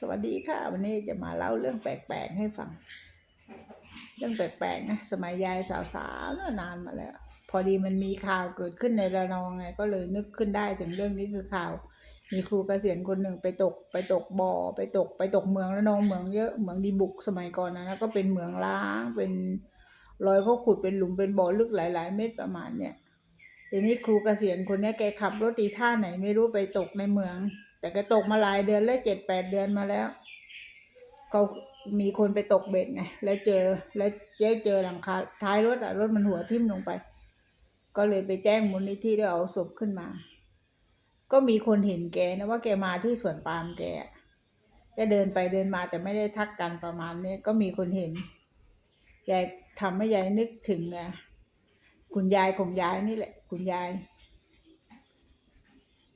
สวัสดีค่ะ วันนี้จะมาเล่าเรื่องแปลกๆให้ฟัง เรื่องแปลกๆนะสมัยยายสาวๆนนานมาแล้ว พอดีมันมีข่าวเกิดขึ้นในระนองไง ก็เลยนึกขึ้นได้ถึงเรื่องนี้คือข่าว มีครูเกษียณคนหนึ่งไปตกไปตกบ่อ ไปตกไปตกเมืองระนองเมืองเยอะเมืองดีบุกสมัยก่อนนะแล้วก็เป็นเมืองล้างเป็นรอยเขาขุดเป็นหลุมเป็นบ่อลึกหลาย ๆ เมตรประมาณเนี้ยทีนี้ครูเกษียณคนนี้แกขับรถตีท่าไหนไม่รู้ไปตกในเมือง แต่แกตกมาหลายเดือนแล้วเจ็ดแปดเดือนมาแล้วเขามีคนไปตกเบ็ดไงแล้วเจอแล้วเจ๊เจอหลังคาท้ายรถอะรถมันหัวทิ่มลงไป ก็เลยไปแจ้งมูลนิธิได้เอาศพขึ้นมา ก็มีคนเห็นแกนะว่าแกมาที่สวนปาล์มแกอะแกเดินไปเดินมาแต่ไม่ได้ทักกันประมาณนี้ก็มีคนเห็นยายทำให้ยายนึกถึงนะคุณยายของยายนี่แหละ คุณยาย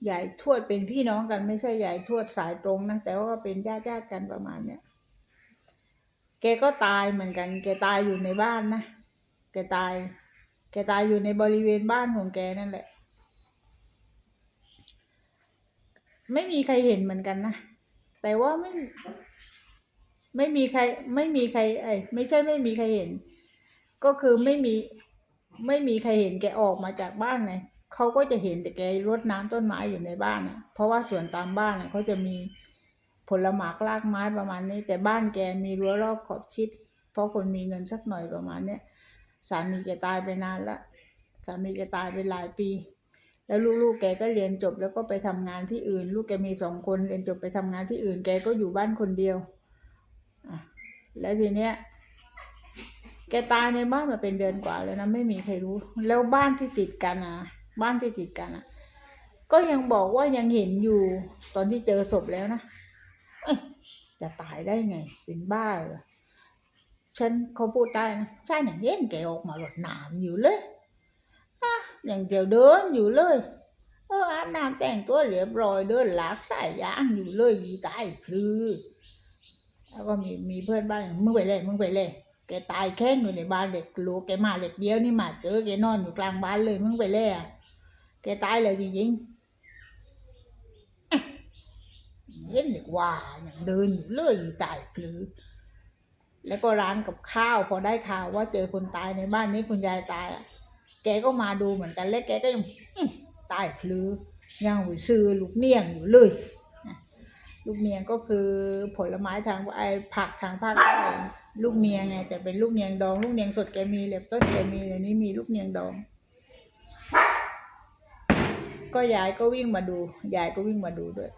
ยายทวดเป็นพี่น้องกันไม่ใช่ยายทวดสายตรงนะแต่ว่าก็เป็นญาติญาติๆกันประมาณเนี้ยแกก็ตายเหมือนกัน แกตายอยู่ในบ้านนะแกตาย แกตายอยู่ในบริเวณบ้านของแกนั่นแหละ ไม่มีใครเห็นเหมือนกันนะแต่ว่าไม่ไม่มีใคร ไม่มีใครเอ้ไม่ใช่ไม่มีใครเห็น ก็คือไม่มีไม่มีใครเห็นแกออกมาจากบ้านไง เขาก็จะเห็นแต่แกรดน้ำต้นไม้อยู่ในบ้านอะเพราะว่าสวนตามบ้านอะเขาจะมีผลหมากรากไม้ประมาณนี้ แต่บ้านแกมีรั้วรอบขอบชิด เพราะคนมีเงินสักหน่อยประมาณเนี้ยสามีแกตายไปนานละสามีแกตายไปหลายปี แล้วลูกๆแกก็เรียนจบแล้วก็ไปทำงานที่อื่น ลูกแกมีสองคนเรียนจบไปทำงานที่อื่น แกก็อยู่บ้านคนเดียวอะแล้วทีเนี้ยแกตายในบ้านมาเป็นเดือนกว่าแล้วนะไม่มีใครรู้ แล้วบ้านที่ติดกันอะ บ้านที่ติดกันอะ ก็ยังบอกว่ายังเห็นอยู่ตอนที่เจอศพแล้วนะเอ้ยจะตายได้ไง เป็นบ้าเหรอฉันเขาพูดได้นะใช่เนี่ยเย็นแกออกมาหลดน้ำอยู่เลยอะยังเดียวเดินอยู่เลยเอออาบน้ำแต่งตัวเรียบร้อยเดินหลากสายยางอยู่เลยยีตายพลือแล้วก็มีมีเพื่อนบ้านมึงไปเลยมึงไปเลยแกตายแค่อยู่ในบ้านเด็กลูกแกมาเด็กเดียวนี่มาเจอแกนอนอยู่กลางบ้านเลยมึงไปเลยอะ แกตายเลยจริงๆเห็นด็กว่าอย่างเดินอยู่เลยตายพลือ แล้วก็ร้านกับข้าวพอได้ข่าวว่าเจอคนตายในบ้านนี้คุณยายตายอะแกก็มาดูเหมือนกันแล้วแกก็ยังตายพลือยังไปซื้อลูกเนียงอยู่เลยลูกเนียงก็คือผลไม้ทางไอผักทางภาคใต้ลูกเนียงไงแต่เป็นลูกเนียงดอง ลูกเนียงสดแกมีเลยต้นแกมีแต่นี้มีลูกเนียงดอง ก็ยายก็วิ่งมาดู ยายก็วิ่งมาดูด้วย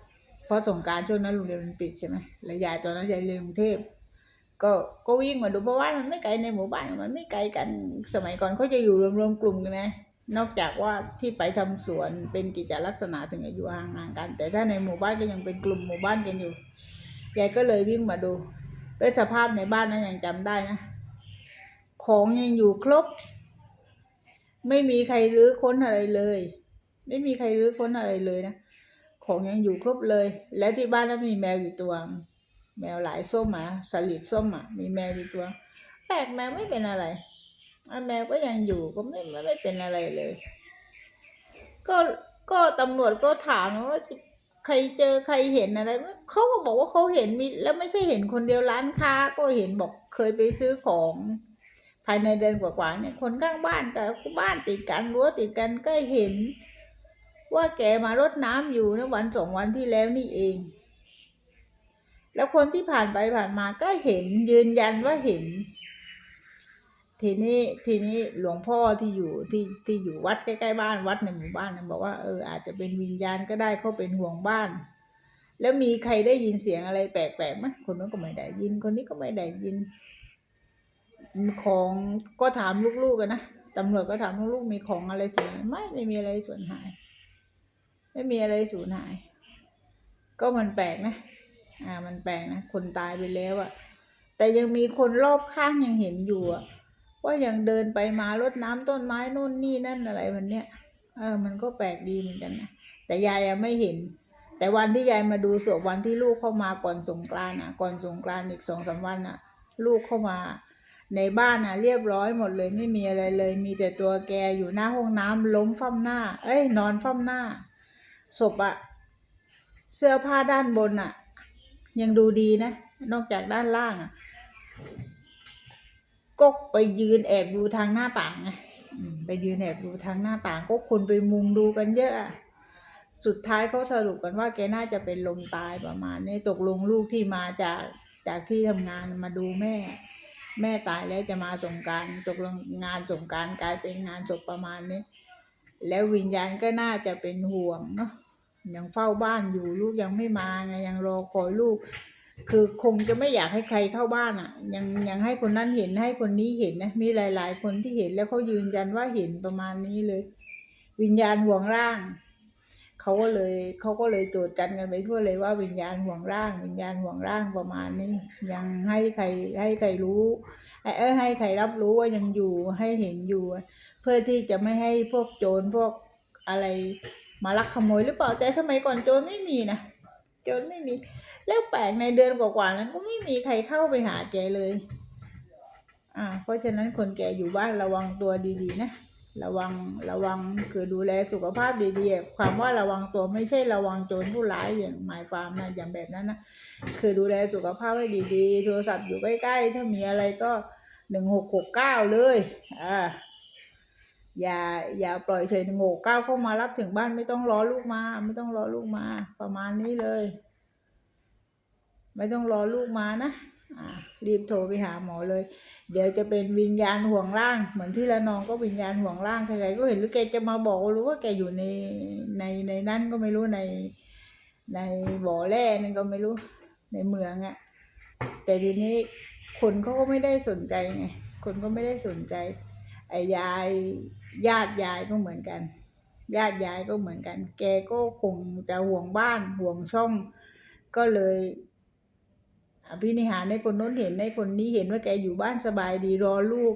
เพราะสงการช่วงนั้นโรงเรียนมันปิดใช่ไหมแล้วยายตอนนั้นยายเรียนกรุงเทพก็ก็วิ่งมาดูเพราะว่ามันไม่ไกลในหมู่บ้านมันไม่ไกลกันสมัยก่อนเขาจะอยู่รวมๆกลุ่มกันนะนอกจากว่าที่ไปทำสวนเป็นกิจลักษณะถึงอยู่ห่างๆกัน แต่ถ้าในหมู่บ้านก็ยังเป็นกลุ่มหมู่บ้านกันอยู่ยายก็เลยวิ่งมาดูด้วยสภาพในบ้านนั้นยังจำได้นะ ของยังอยู่ครบ ไม่มีใครรื้อค้นอะไรเลย ไม่มีใครรื้อค้นอะไรเลยนะ ของยังอยู่ครบเลย แล้วที่บ้านนั้นมีแมวอยู่ตัว แมวหลายส้มอะสลิดส้มอะมีแมวอยู่ตัว แปลกแมวไม่เป็นอะไรอแมวก็ยังอยู่ก็ไม่ไม่เป็นอะไรเลย ก็ก็ตำรวจก็ถามว่าใครเจอใครเห็นอะไรเขาก็บอกว่าเขาเห็นมีแล้วไม่ใช่เห็นคนเดียวร้านค้าก็เห็นบอกเคยไปซื้อของ ภายในเดือนกว่าๆเนี่ยคนข้างบ้านกับบ้านติดกันรั้วติดกันก็เห็น ว่าแกมารดน้ำอยู่นะวันสองวันที่แล้วนี่เอง แล้วคนที่ผ่านไปผ่านมาก็เห็นยืนยันว่าเห็น ทีนี้ทีนี้หลวงพ่อที่อยู่ที่ที่อยู่วัดใกล้ๆบ้านวัดในหมู่บ้านนะบอกว่าเอออาจจะเป็นวิญญาณก็ได้เขาเป็นห่วงบ้าน แล้วมีใครได้ยินเสียงอะไรแปลกๆไหมคนนั้นก็ไม่ได้ยิน คนนี้ก็ไม่ได้ยิน ของก็ถามลูกๆกันนะตำรวจก็ถามลูกๆมีของอะไรสูญหายไม่ไม่มีอะไรสูญหาย ไม่มีอะไรสูญหาย ก็มันแปลกนะ อ่า มันแปลกนะ คนตายไปแล้วอะแต่ยังมีคนรอบข้างยังเห็นอยู่อะว่ายังเดินไปมารดน้ำต้นไม้นู่นนี่นั่นอะไรมันเนี้ย เออ มันก็แปลกดีเหมือนกันนะ แต่ยายอะไม่เห็น แต่วันที่ยายมาดูศพวันที่ลูกเข้ามาก่อนสงกรานต์อะก่อนสงกรานต์อีกสองสามวันอะลูกเข้ามา ในบ้านอะเรียบร้อยหมดเลยไม่มีอะไรเลย มีแต่ตัวแกอยู่หน้าห้องน้ำล้มฟ้ำหน้า เอ้ย นอนฟ้ำหน้า ศพอะเสื้อผ้าด้านบนอะยังดูดีนะ นอกจากด้านล่างอะก็ไปยืนแอบดูทางหน้าต่างไงไปยืนแอบดูทางหน้าต่าง ก็คนไปมุงดูกันเยอะสุดท้ายเขาสรุปกันว่าแกน่าจะเป็นลมตายประมาณนี้ตกลงลูกที่มาจากจากที่ทำงานมาดูแม่ แม่ตายแล้วจะมาสงการตกลงงานสงการกลายเป็นงานศพประมาณนี้ แล้ววิญญาณก็น่าจะเป็นห่วงเนาะยังเฝ้าบ้านอยู่ลูกยังไม่มาไงยังรอคอยลูก คือคงจะไม่อยากให้ใครเข้าบ้านอะ่ะ ยังยังให้คนนั้นเห็นให้คนนี้เห็นนะมีหลาย ๆ คนที่เห็นแล้วเขายืนยันว่าเห็นประมาณนี้เลย วิญญาณห่วงร่างเขาก็เลยเขาก็เลยโจทย์จันกันไปทั่วเลยว่าวิญญาณห่วงร่าง วิญญาณห่วงร่างประมาณนี้ ยังให้ใครให้ใครรู้เออให้ใครรับรู้ว่ายังอยู่ให้เห็นอยู่ เพื่อที่จะไม่ให้พวกโจรพวกอะไรมาลักขโมยหรือเปล่าแต่สมัยก่อนโจรไม่มีนะโจรไม่มีแล้วแปลกในเดือนกว่าๆนั้นก็ไม่มีใครเข้าไปหาแกเลย อ่า เพราะฉะนั้นคนแก่อยู่บ้านระวังตัวดีๆนะระวังระวังคือดูแลสุขภาพดีๆความว่าระวังตัวไม่ใช่ระวังโจรผู้ร้ายอย่างหมายความนะอย่างแบบนั้นนะคือดูแลสุขภาพให้ดีๆ โทรศัพท์อยู่ใกล้ๆถ้ามีอะไรก็หนึ่งหกหกเก้าเลยอ่า อย่าอย่าปล่อยเฉยโง่ก้าวเข้ามารับถึงบ้านไม่ต้องรอลูกมา ไม่ต้องรอลูกมา ประมาณนี้เลย ไม่ต้องรอลูกมานะรีบโทรไปหาหมอเลย เดี๋ยวจะเป็นวิญญาณห่วงร่าง เหมือนที่ละนองก็วิญญาณห่วงร่างใครๆก็เห็นหรือแกจะมาบอกว่ารู้ว่าแกอยู่ในในในนั่นก็ไม่รู้ใน ในบ่อแร่นั่นก็ไม่รู้ในเมืองอะแต่ทีนี้คนเขาก็ไม่ได้สนใจไงคนก็ไม่ได้สนใจไอ้ยาย ญาติยายก็เหมือนกัน ญาติยายก็เหมือนกัน แกก็คงจะห่วงบ้านห่วงช่อง ก็เลยอภินิหารให้คนน้นเห็นให้คนนี้เห็นว่าแกอยู่บ้านสบายดีรอลูก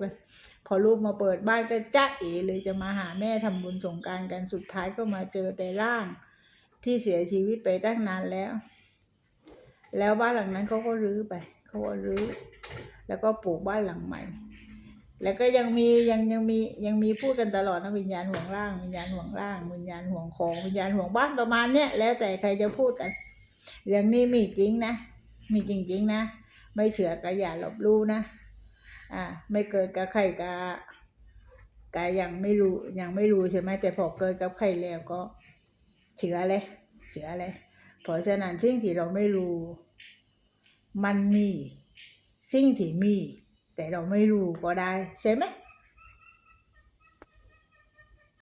พอลูกมาเปิดบ้านก็จ้าเอ๋เลยจะมาหาแม่ทำบุญสงการกันสุดท้ายก็มาเจอแต่ร่าง ที่เสียชีวิตไปตั้งนานแล้ว แล้วบ้านหลังนั้นเขาก็รื้อไปเขาก็รื้อ แล้วก็ปลูกบ้านหลังใหม่ แล้วก็ยังมียังยังมียังมีพูดกันตลอดนะวิญญาณห่วงร่างวิญญาณห่วงร่างวิญญาณห่วงของวิญญาณห่วงบ้านประมาณเนี้ยแล้วแต่ใครจะพูดกัน เรื่องนี้มีจริงนะ มีจริงๆนะ ไม่เชื่อก็อย่าลบลู่นะอ่าไม่เกิดกับใครก็ก็ยังไม่รู้ยังไม่รู้ใช่ไหมแต่พอเกิดกับใครแล้วก็เชื่อเลยเชื่อเลยเพราะฉะนั้นสิ่งที่เราไม่รู้ มันมี สิ่งที่มี แต่เราไม่รู้ก็ได้ใช่ไหม